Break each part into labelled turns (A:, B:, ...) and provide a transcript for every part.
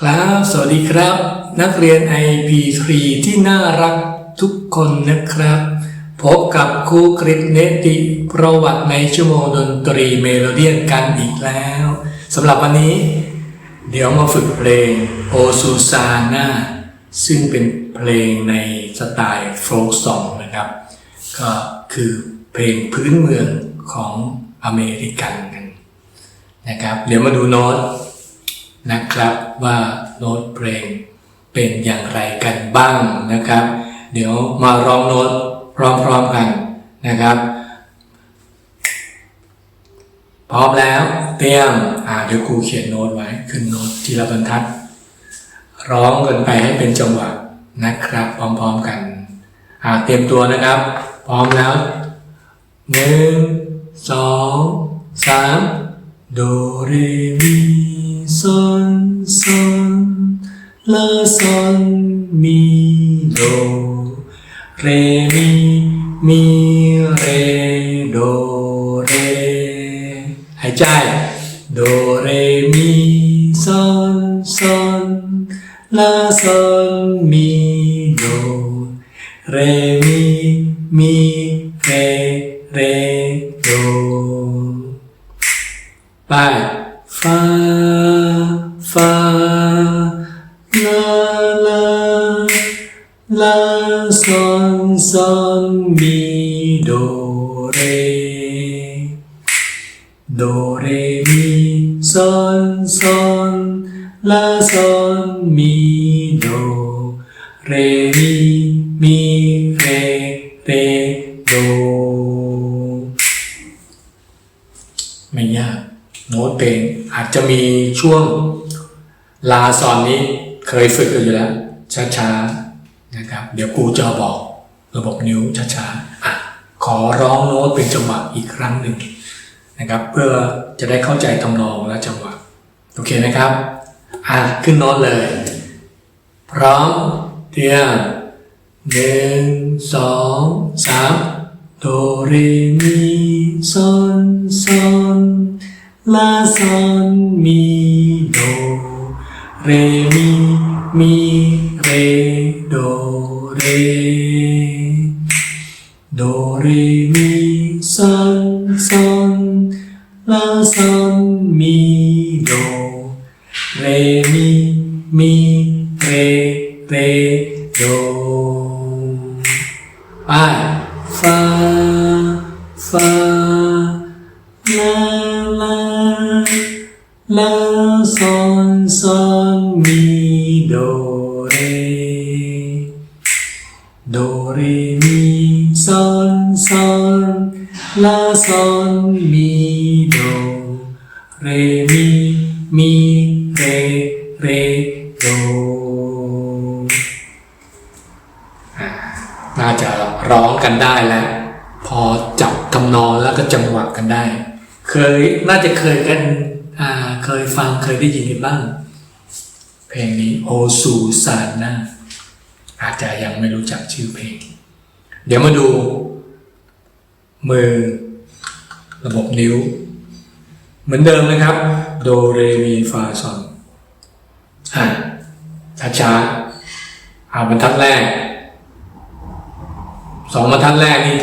A: ครับ สวัสดีครับ นักเรียน IP3 ที่น่ารักทุกคนนะครับ พบกับครูกริตเนติประวัติในชั่วโมงดนตรีเมโลเดียนกันอีกแล้วสำหรับวันนี้ เดี๋ยวมาฝึกเพลงโอซูซาน่าซึ่งเป็นเพลงในสไตล์โฟล์กซองนะครับ ก็คือเพลงพื้นเมืองของอเมริกันกันนะครับ เดี๋ยวมาดูโน้ต นะครับว่าโน้ตเพลงเป็นอย่างไรกันบ้างนะครับ เดี๋ยวมาร้องโน้ตพร้อมๆกันนะครับ พร้อมแล้วเตรียมอ่าเดี๋ยวครูเขียนโน้ตไว้ขึ้นโน้ตทีละบรรทัด ร้องกันไปให้เป็นจังหวะนะครับ พร้อมๆกันอ่าเตรียมตัวนะครับ พร้อมแล้วหนึ่งสองสามโดเรมี ซอนซอนลาซอนมีโดเรมีมีเรโดเรหายใจโด ซอนซอนมีโดเร โดเรมีซอนซอนลาซอนมีโด เรมีมีเรเรโด ไม่ยาก โน้ตเพลงอาจจะมีช่วงลาซอนนี้เคยฝึกกันอยู่แล้วช้าๆ นะครับ เดี๋ยวครูจะบอกระบบนิ้วช้าๆอะขอร้องโน้ตเป็นจังหวะอีกครั้งหนึ่งนะครับ เพื่อจะได้เข้าใจทำนองและจังหวะ โอเคนะครับ อะขึ้นโน้ตเลย พร้อมเตรียมหนึ่งสองสามโดเรมีซอนซอนลาซอนมีโดเรมีมีเรโด โดไป ร้องกันได้แล้ว พอจับทำนองแล้วก็จังหวะกันได้ เคยน่าจะเคยกันอ่าเคยฟังเคยได้ยินกันบ้าง เพลงนี้โอซูซาน่าอาจจะยังไม่รู้จักชื่อเพลง เดี๋ยวมาดู มือ ระบบนิ้ว เหมือนเดิมนะครับ โดเรมีฟาซอนอะช้าๆเอาบรรทัดแรก สองบรรทัดแรกนี่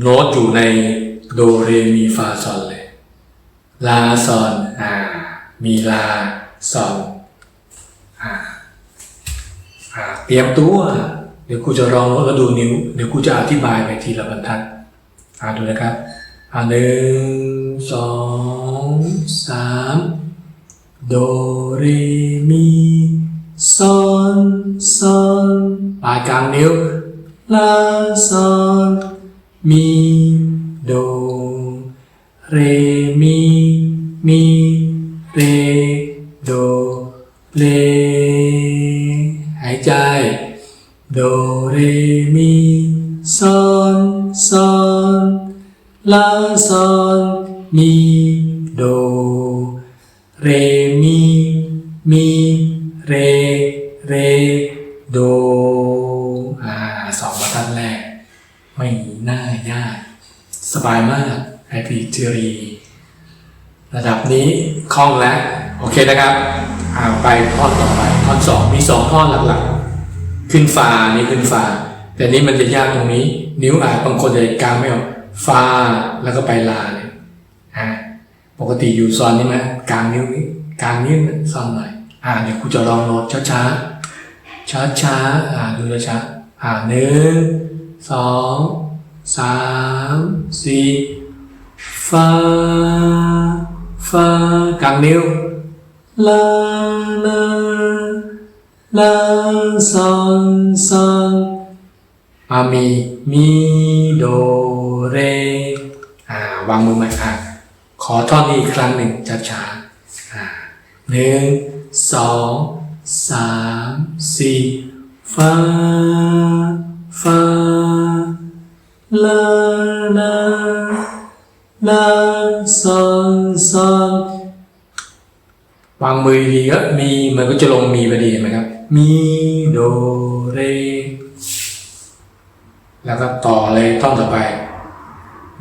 A: โน้ตอยู่ในโดเรมีฟาซอนเลย ลาซอนอ่ามีลาซอนอ่าอ่าเตรียมตัว เดี๋ยวครูจะลองแล้วดูนิ้ว เดี๋ยวครูจะอธิบายไปทีละบรรทัดอ่าดูนะครับอ่าหนึ่งสองสามโดเรมีซอนซอนปลายกลางนิ้ว ลาซอนมีโดเรมีมีเรโดเรหายใจโดเรมีซอนซอนลาซอนมีโด เรมีมีเรเรโดอ่าสองบรรทัดแรก ไม่น่ายาก สบายมากไอพีทีรีระดับนี้คล่องแล้ว โอเคนะครับอ่าไปท่อต่อไปท่อสองมีสองท่อหลักๆ ขึ้นฟานี่ขึ้นฟาแต่นี้มันจะยากตรงนี้ นิ้วอาจบางคนจะกลางไม่ออกฟาแล้วก็ไปลาเนี่ยอ่าปกติอยู่ซอนนี่ไหมกลางนิ้วนี้กลางนิ้วซอนหน่อยอ่าเดี๋ยวครูจะลองโน้ตช้าๆช้าๆอ่าดูช้าๆอ่าหนึ่งสอง สามสี่ฟาฟากลางนิ้วลาลาลาซอนซอนอามีมีโดเรอ่าวางมือใหม่อะ ขอท่อนนี้อีกครั้งหนึ่งช้าๆอ่าหนึ่งสองสามสี่ฟาฟา ลาลาลาซอนซอนวางมือดีก็มีมันก็จะลงมีพอดีไหมครับ มีโดเร แล้วก็ต่อเลยท่อนต่อไป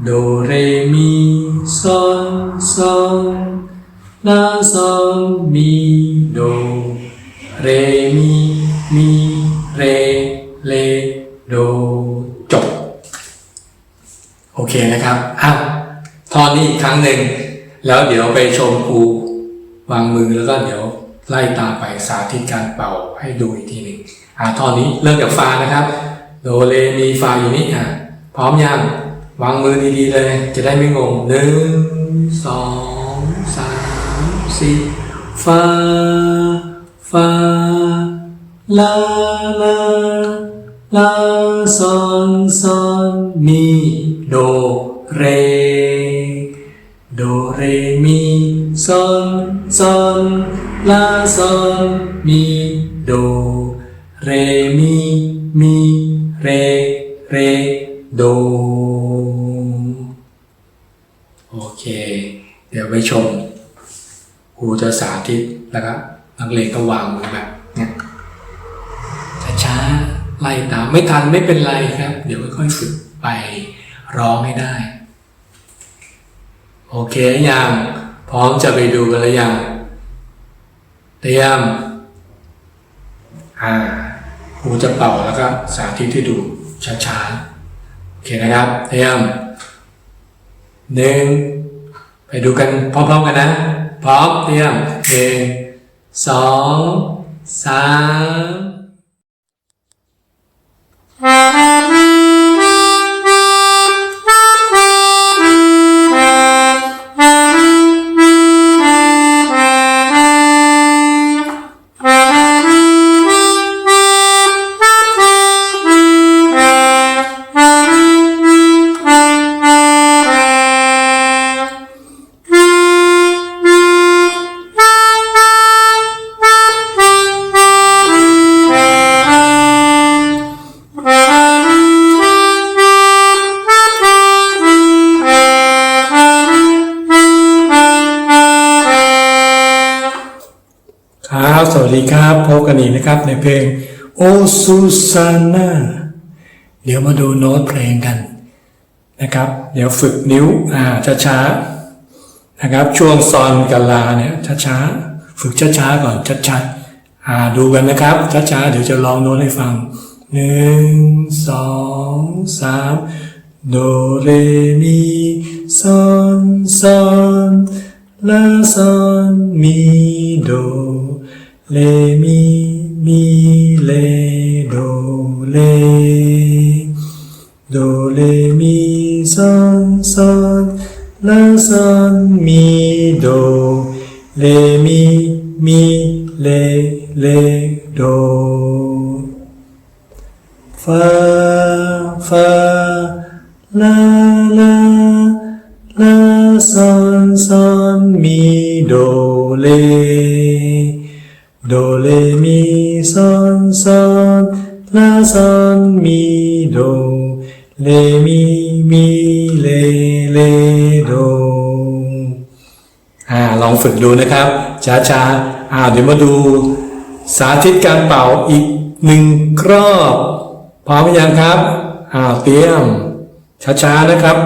A: โดเรมีซอนซอนลาซอนมีโด เรมีมีเรเลโดจบ โอ เคนะครับอ้าวท่อนนี้อีกครั้งหนึ่ง แล้วเดี๋ยวไปชมครูวางมือแล้วก็เดี๋ยวไล่ตามไปสาธิตการเป่าให้ดูอีกทีหนึ่งอ่าท่อนนี้เริ่มจากฟานะครับ โดเลมีฟาอยู่นี่อะพร้อมยังวางมือดีๆเลย จะได้ไม่งงหนึ่งสองสามสี่ฟา ฟา ลา ลา ลาซอนซอนมีโดเร โดเรมีซอนซอนลาซอนมีโดเรมีมีเรเรโด โอเค เดี๋ยวไปชมครูจะสาธิตแล้วก็นักเรียนก็วางมือแบบ ไล่ตามไม่ทันไม่เป็นไรครับ เดี๋ยวค่อยๆฝึกไปร้องให้ได้ โอเคยังพร้อมจะไปดูกันแล้วยังเตรียมอ่าครูจะเป่าแล้วก็สาธิตให้ดูช้าๆ โอเคนะครับเตรียมหนึ่งไปดูกันพร้อมๆกันนะ พร้อมเตรียมหนึ่งสองสาม ค ดีครับพบกันอีกนะครับในเพลงโอซูซาน่าเดี๋ยวมาดูโน้ตเพลงกันนะครับ เดี๋ยวฝึกนิ้วอ่าช้าๆนะครับช่วงซอนกับลาเนี่ยช้าๆฝึกช้าๆก่อนชัดๆอ่าดูกันนะครับช้าๆเดี๋ยวจะลองโน้ตให้ฟังหนึ่งสองสามโดเรมีซอนซอนลาซอนมีโด เลมีมีเลโดเลโดเลมีซอนซอนลาซอนมีโดเลมีมีเลเล โดเลมีซอนซอนลาซอนมีโด เลมีมีเลเลโดอ่าลองฝึกดูนะครับช้าช้าอ่าเดี๋ยวมาดู สาธิตการเป่าอีกหนึ่งรอบพร้อมหรือยังครับอ่าเตรียมช้าช้าๆนะครับ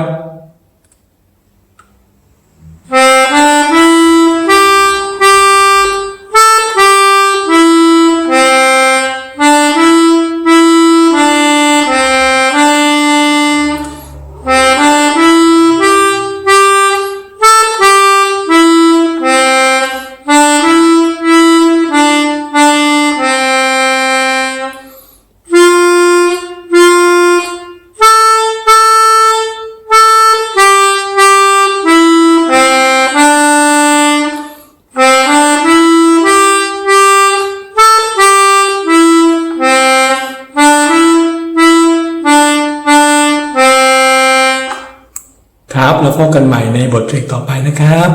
A: ครับแล้วพบกันใหม่ในบทเพลงต่อไปนะครับ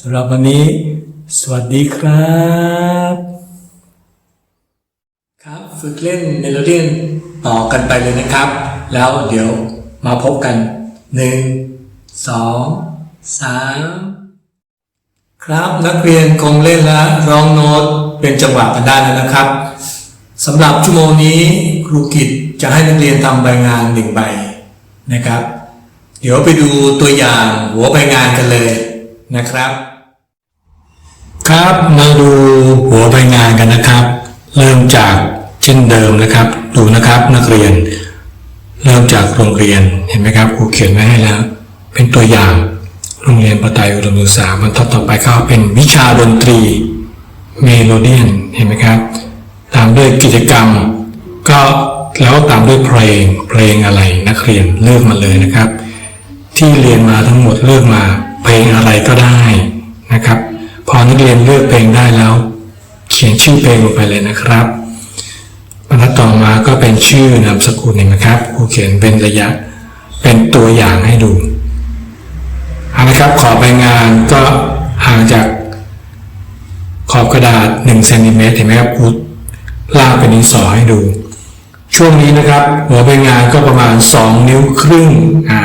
A: สำหรับวันนี้ สวัสดีครับ ครับฝึกเล่นเมโลดี้ต่อกันไปเลยนะครับ แล้วเดี๋ยวมาพบกันหนึ่งสองสามครับนักเรียนคงเล่นและร้องโน้ตเป็นจังหวะกันได้แล้วนะครับสำหรับชั่วโมงนี้ครูกิจจะให้นักเรียนทำใบงานหนึ่งใบนะครับ เดี๋ยวไปดูตัวอย่างหัวใบงานกันเลยนะครับ ครับมาดูหัวใบงานกันนะครับ เริ่มจากเช่นเดิมนะครับ ดูนะครับนักเรียน เริ่มจากโรงเรียนเห็นไหมครับครูเขียนไว้ให้แล้ว เป็นตัวอย่างโรงเรียนปไตยอุดมศึกษาบรรทัดต่อไปก็เป็นวิชาดนตรีเมโลเดียนเห็นไหมครับ ตามด้วยกิจกรรม ก็แล้วตามด้วยเพลงเพลงอะไรนักเรียนเลือกมาเลยนะครับ ที่เรียนมาทั้งหมดเลือกมาเพลงอะไรก็ได้นะครับ พอนักเรียนเลือกเพลงได้แล้ว เขียนชื่อเพลงลงไปเลยนะครับบรรทัดต่อมาก็เป็นชื่อนามสกุลเห็นไหมครับครูเขียนเป็นระยะเป็นตัวอย่างให้ดูเอาละครับขอบใบงานก็ห่างจากขอบกระดาษ1เซนติเมตรเห็นไหมครับครูลากเป็นดินสอให้ดู ช่วงนี้นะครับ หัวใบงานก็ประมาณ 2 นิ้วครึ่งอ่า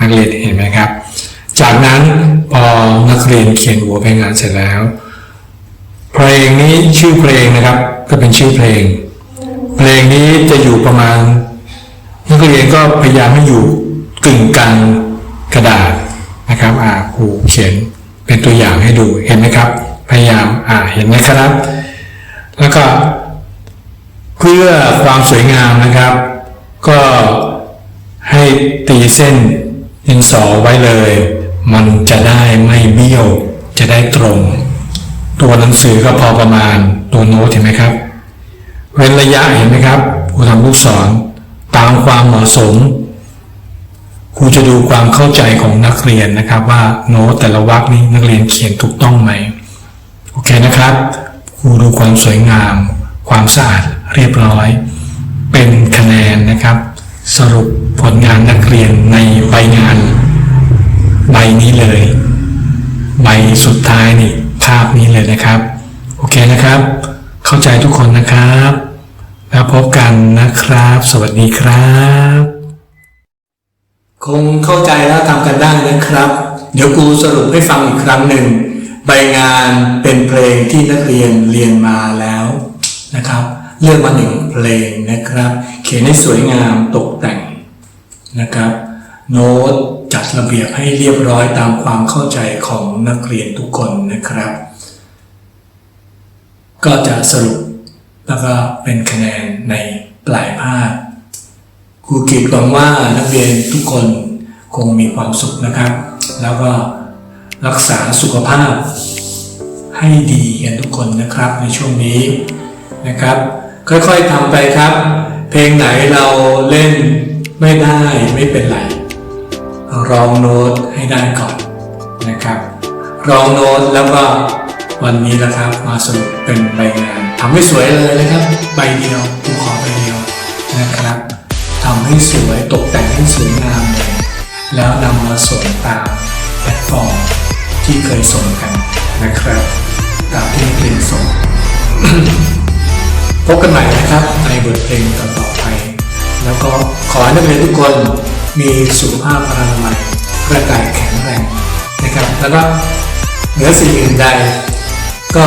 A: นักเรียนเห็นไหมครับ จากนั้นพอนักเรียนเขียนหัวใบงานเสร็จแล้ว เพลงนี้ชื่อเพลงนะครับ ก็เป็นชื่อเพลง เพลงนี้จะอยู่ประมาณ นักเรียนก็พยายามให้อยู่กึ่งกลางกระดาษนะครับอ่าครูเขียนเป็นตัวอย่างให้ดูเห็นไหมครับ พยายามอ่าเห็นไหมครับ แล้วก็เพื่อความสวยงามนะครับ ก็ให้ตีเส้น ดินสอไว้เลย มันจะได้ไม่เบี้ยว จะได้ตรง ตัวหนังสือก็พอประมาณตัวโน้ตเห็นไหมครับ เว้นระยะเห็นไหมครับครูทำลูกศรตามความเหมาะสมครูจะดูความเข้าใจของนักเรียนนะครับว่าโน้ตแต่ละวรรคนี้นักเรียนเขียนถูกต้องไหมโอเคนะครับครูดูความสวยงาม ความสะอาดเรียบร้อย เป็นคะแนนนะครับ สรุปผลงานนักเรียนในใบงาน ใบนี้เลย ใบสุดท้ายนี่ภาพนี้เลยนะครับ โอเคนะครับ เข้าใจทุกคนนะครับ แล้วพบกันนะครับ สวัสดีครับ คงเข้าใจแล้วทำกันได้นะครับ เดี๋ยวครูสรุปให้ฟังอีกครั้งหนึ่งใบงานเป็นเพลงที่นักเรียนเรียนมาแล้วนะครับ เลือกมาหนึ่งเพลงนะครับ เขียนให้สวยงามตกแต่งนะครับ โน้ตจัดระเบียบให้เรียบร้อยตามความเข้าใจของนักเรียนทุกคนนะครับ ก็จะสรุปแล้วก็เป็นคะแนนในปลายภาคครูกิจหวังว่านักเรียนทุกคนคงมีความสุขนะครับ แล้วก็รักษาสุขภาพให้ดีกันทุกคนนะครับในช่วงนี้นะครับ ค่อยๆทำไปครับ เพลงไหนเราเล่นไม่ได้ไม่เป็นไรร้องโน้ตให้ได้ก่อนนะครับร้องโน้ตแล้วก็วันนี้นะครับมาสรุปเป็นใบงานทำให้สวยเลยนะครับ ใบเดียวกูขอใบเดียวนะครับทำให้สวยตกแต่งให้สวยงามเลยแล้วนำมาส่งตามแพลตฟอร์มที่เคยส่งกันนะครับตามที่เรียส่ง พบกันใหม่นะครับในบทเพลงต่อๆไป แล้วก็ขอให้นักเรียนทุกคนมีสุขภาพอนามัยร่างกายแข็งแรงนะครับ แล้วก็เหนือสิ่งอื่นใด ก็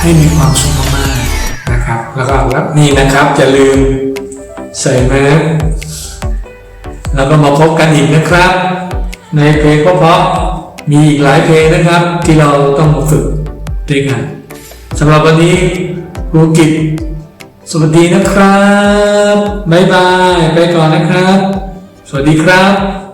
A: ให้มีความสุขมากๆนะครับ แล้วก็แล้วนี่นะครับจะลืมใส่แมสแล้วก็มาพบกันอีกนะครับ ในเพลงเพราะๆมีอีกหลายเพลงนะครับ ที่เราต้องฝึกด้วยกันสำหรับวันนี้ครูกิจ สวัสดีนะครับ บ๊ายบาย ไปก่อนนะครับ สวัสดีครับ